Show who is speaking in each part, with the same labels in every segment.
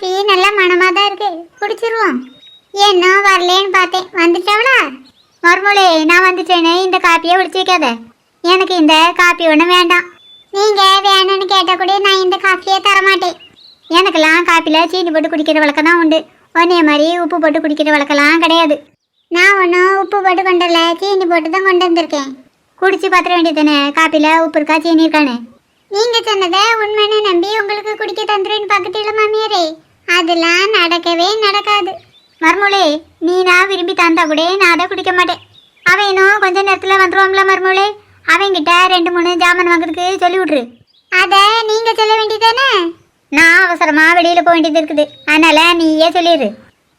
Speaker 1: Coffee நல்ல மனமாக தான் இருக்கு. குடிச்சிருவோம். என்ன வரலேன்னு பார்த்தேன். வந்துட்டாவளா? மறுமொழி நான் வந்துட்டேனே. இந்த காப்பியை குடிச்சு வைக்காத. எனக்கு இந்த காப்பி ஒன்றும் வேண்டாம். நீங்கள் வேணும்னு கேட்ட கூட நான் இந்த காஃபியை தர மாட்டேன் எனக்கெல்லாம் காப்பியில் சீனி போட்டு குடிக்கிற வழக்கம் தான் உண்டு. ஒன்னே மாதிரி உப்பு போட்டு குடிக்கிற வழக்கம்லாம் கிடையாது. நான் ஒன்றும் உப்பு போட்டு கொண்டு வரல. சீனி போட்டு தான் கொண்டு வந்திருக்கேன். குடிச்சு பார்த்துட வேண்டியதானே காப்பியில் உப்பு இருக்கா சீனி இருக்கானு நீங்கள் சொன்னதை உண்மைன்னு நம்பி உங்களுக்கு குடிக்க தந்துருன்னு பக்கத்தில் மாமியாரே. அதெல்லாம் நடக்கவே நடக்காது. மர்மூளே நீ நான் விரும்பி தந்தா கூட நான் அதை குடிக்க மாட்டேன். அவன் இன்னும் கொஞ்ச நேரத்தில் வந்துருவான்ல மர்மூளே. அவன்கிட்ட ரெண்டு மூணு ஜாமான் வாங்குறதுக்கு சொல்லி விட்ரு அதை நீங்க சொல்ல வேண்டியதானே? நான் அவசரமா வெளியில போக வேண்டியது இருக்குது. அதனால நீயே சொல்லிடு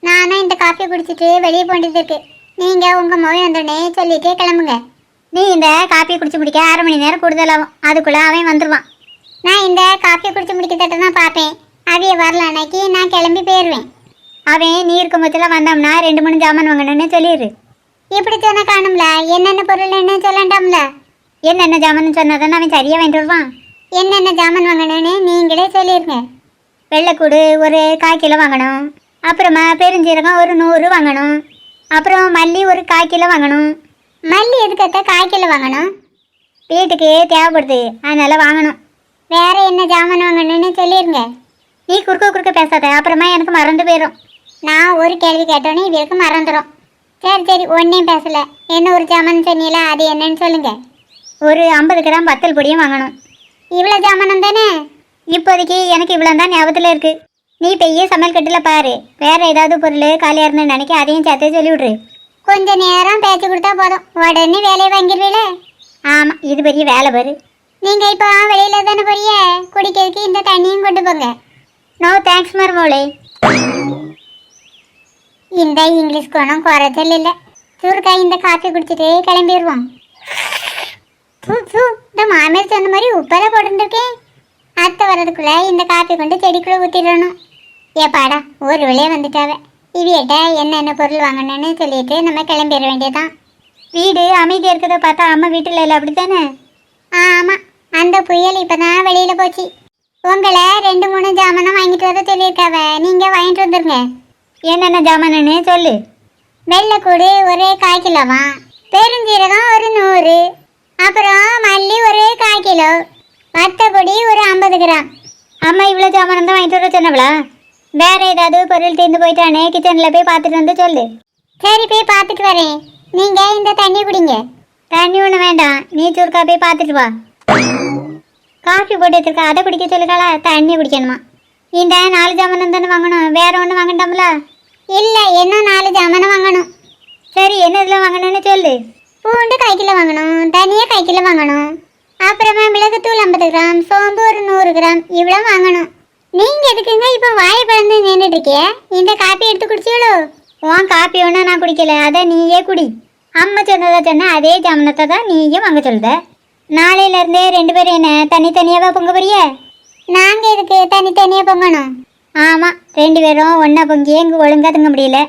Speaker 1: நானும் இந்த காஃபி குடிச்சிட்டு வெளியே போக வேண்டியது இருக்கு. நீங்க உங்க மொழி வந்தோடனே சொல்லிட்டு கிளம்புங்க. நீ இந்த காஃபி குடிச்சு முடிக்க அரை மணி நேரம் கூடுதலாகும் அதுக்குள்ள அவன் வந்துருவான். நான் இந்த காஃபி குடிச்சு முடிக்க தான் பார்ப்பேன். அவைய வரல அன்னைக்கு நான் கிளம்பி போயிடுவேன் அவன் நீ இருக்கும் பட்சத்தில் வந்தோம்னா ரெண்டு மூணு ஜாமான் வாங்கணும்னு சொல்லிடு இப்படி சொன்ன காணும்ல? என்னென்ன பொருள் என்ன சொல்லண்டாம்ல? என்னென்ன ஜாமான் சொன்னதானே அவன் சரியாக வாங்கிட்டு வருவான் என்னென்ன ஜாமான் வாங்கணும்னு நீங்களே சொல்லிடுங்க வெள்ளைக்கூடு ஒரு கால் கிலோ வாங்கணும். அப்புறமா பெருஞ்சீரகம் ஒரு நூறு வாங்கணும். அப்புறம் மல்லி ஒரு கால் கிலோ வாங்கணும். மல்லி எதுக்கத்த கால் கிலோ வாங்கணும்? வீட்டுக்கு தேவைப்படுது. அதனால் வாங்கணும். வேறு என்ன ஜாமான் வாங்கணும்னு சொல்லிடுங்க நீ குறுக்க குறுக்க பேசாத அப்புறமா எனக்கு மறந்து போயிடும் நான் ஒரு கேள்வி கேட்டோன்னே இவருக்கு மறந்துடும் சரி சரி ஒன்றையும் பேசல. என்ன ஒரு ஜாமான் சொன்னீங்களா அது என்னன்னு சொல்லுங்க. ஒரு ஐம்பது கிராம் வத்தல் பொடியும் வாங்கணும். இவ்வளோ ஜாமானம் தானே? இப்போதைக்கு எனக்கு இவ்வளோ தான் ஞாபகத்தில் இருக்கு. நீ பெய்ய சமையல் கட்டில் பாரு. வேற ஏதாவது பொருள் காலியாக இருந்து நினைக்க அதையும் சேர்த்து சொல்லிவிட்ரு. கொஞ்சம் கொஞ்ச நேரம் பேச்சு கொடுத்தா போதும். உடனே வேலையை வாங்கிடுவீல ஆமாம் இது பெரிய வேலை பாரு. நீங்கள் இப்போ வெளியில தானே போறிய குடிக்கிறதுக்கு இந்த தண்ணியும் கொண்டு போங்க. நோ தேங்க்ஸ் மருமோளே இந்த இங்கிலீஷ் குணம் குறைச்சல் இல்லை. சூருக்கா இந்த காஃபி குடிச்சிட்டு கிளம்பிடுவோம் பூ பூ இந்த மாமியார் சொன்ன மாதிரி உப்பெல்லாம் போட்டுருக்கேன் அத்தை வர்றதுக்குள்ள இந்த காஃபி கொண்டு செடிக்குள்ள ஊற்றிடணும் ஏப்பாடா ஒரு வழியே வந்துட்டாவ. இவியட்ட என்னென்ன பொருள் வாங்கணும்னு சொல்லிட்டு நம்ம கிளம்பிட வேண்டியதான் வீடு அமைதியாக இருக்கிறத பார்த்தா அம்மா வீட்டில் இல்லை ஆ ஆமாம் அந்த புயல் இப்போ தான் வெளியில் போச்சு. உங்களை ரெண்டு மூணு ஜாமானும் வாங்கிட்டு வர சொல்லியிருக்காவ. நீங்கள் வாங்கிட்டு வந்துருங்க. என்னென்ன ஜாமானுன்னு சொல்லு. வெள்ளைக்கூடு ஒரு கால் கிலோவா? பெருஞ்சீரகம் ஒரு நூறு. அப்புறம் மல்லி ஒரு கால் கிலோ. வத்தப்பொடி ஒரு ஐம்பது கிராம். அம்மா இவ்வளோ ஜாமானம் தான் வாங்கிட்டு வர சொன்னவளா? வேற ஏதாவது பொருள் தீர்ந்து போயிட்டானே கிச்சனில் போய் பார்த்துட்டு வந்து சொல்லு. சரி போய் பார்த்துட்டு வரேன். நீங்கள் இந்த தண்ணி குடிங்க. தண்ணி ஒன்று வேண்டாம். நீ சுருக்கா போய் பார்த்துட்டு வா. காஃபி போட்டு வச்சிருக்கா அதை குடிக்க சொல்லுக்காளா தண்ணி குடிக்கணுமா? இந்த நாலு ஜாமனம் தானே வாங்கணும். வேற ஒன்று வாங்கண்டாம்ல? இல்லை என்ன நாலு ஜாமனை வாங்கணும்? சரி என்ன இதில் வாங்கணும்னு சொல்லு. பூண்டு கால் கிலோ வாங்கணும் தனியாக கால் கிலோ வாங்கணும். அப்புறமா மிளகுத்தூள் ஐம்பது கிராம் சோம்பு ஒரு நூறு கிராம் இவ்வளோ வாங்கணும். நீங்கள் எதுக்குங்க இப்போ வாயை பிளந்து நின்றுட்டு இருக்கிய இந்த காப்பி எடுத்து குடிச்சீங்களோ உன் காப்பி ஒன்றும் நான் குடிக்கல அதை நீயே குடி. அம்மா சொன்னதை சொன்ன அதே ஜாமனத்தை தான் நீயும் வாங்க சொல்லுத. நாளையில இருந்தே ரெண்டு பேரும் என்ன தனித்தனியாவா பொங்க போறிய? நாங்க எதுக்கு தனித்தனியா பொங்கணும்? ஆமா ரெண்டு பேரும் ஒண்ணா பொங்கி எங்க ஒழுங்கா தங்க முடியல.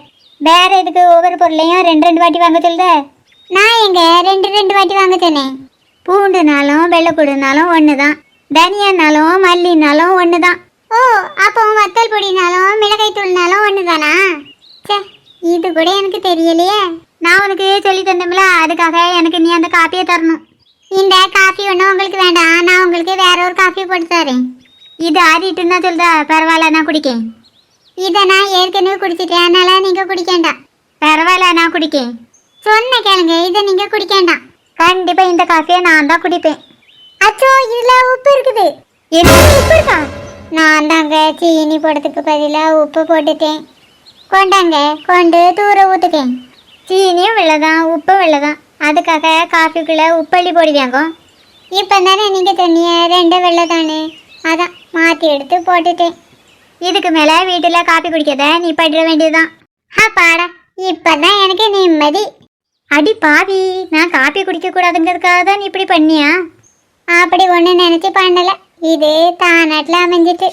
Speaker 1: வேற எதுக்கு ஒவ்வொரு பொருளையும் ரெண்டு ரெண்டு வாட்டி வாங்க சொல்லுத நான் எங்க ரெண்டு ரெண்டு வாட்டி வாங்க சொன்னேன். பூண்டுனாலும் வெள்ளைப்பூடுனாலும் ஒன்று தான் தனியானாலும் மல்லினாலும் ஒன்று தான் ஓ அப்போ வத்தல் பொடினாலும் மிளகாய் தூள்னாலும் ஒன்று தானா சே இது கூட எனக்கு தெரியலையே. நான் உனக்கு சொல்லி தந்தோம்ல அதுக்காக எனக்கு நீ அந்த காப்பியை தரணும். இந்த காஃபி ஒன்றும் உங்களுக்கு வேண்டாம். நான் உங்களுக்கு வேற ஒரு காஃபி போட்டு தரேன். இது ஆறிட்டுன்னு சொல்லுதா பரவாயில்ல நான் குடிக்கேன். இதை நான் ஏற்கனவே குடிச்சிட்டேன். அதனால நீங்கள் குடிக்கேண்டாம் பரவாயில்ல நான் குடிக்கேன். சொன்ன கேளுங்க இதை நீங்கள் குடிக்கேண்டாம் கண்டிப்பாக இந்த காஃபியை நான் தான் குடிப்பேன். அச்சோ இதில் உப்பு இருக்குது. என்ன உப்பு இருக்கா? நான் தாங்க சீனி போடுறதுக்கு பதிலாக உப்பு போட்டுட்டேன். கொண்டாங்க கொண்டு தூர ஊற்றுக்கேன் சீனியும் வெள்ளதான் உப்பு வெள்ளதான் அதுக்காக காஃபிக்குள்ளே உப்பள்ளி போடுவாங்க இப்போ தானே நீங்கள் சொன்னீங்க ரெண்டு வெள்ளை தானே? அதான் மாற்றி எடுத்து போட்டுட்டேன். இதுக்கு மேலே வீட்டில் காஃபி குடிக்கிறத நீ படுற வேண்டியதுதான். அப்பாடா இப்போ தான் எனக்கு நிம்மதி. அடி பாவி நான் காப்பி குடிக்கக்கூடாதுங்கிறதுக்காக தான் நீ இப்படி பண்ணியா? அப்படி ஒன்று நினச்சி பண்ணலை. இது தானாட்டில் அமைஞ்சிட்டு.